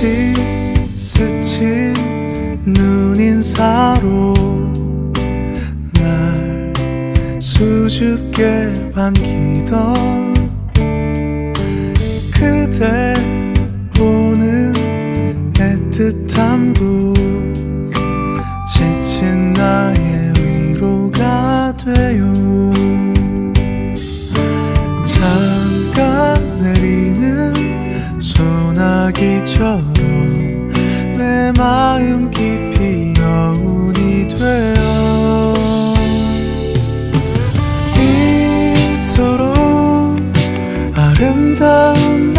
같이 스친 눈인사로 날 수줍게 반기던 그대 보는 애틋함도 지친 나의 위로가 돼요 비처럼 내 마음 깊이 여운이 되어 이토록 아름다운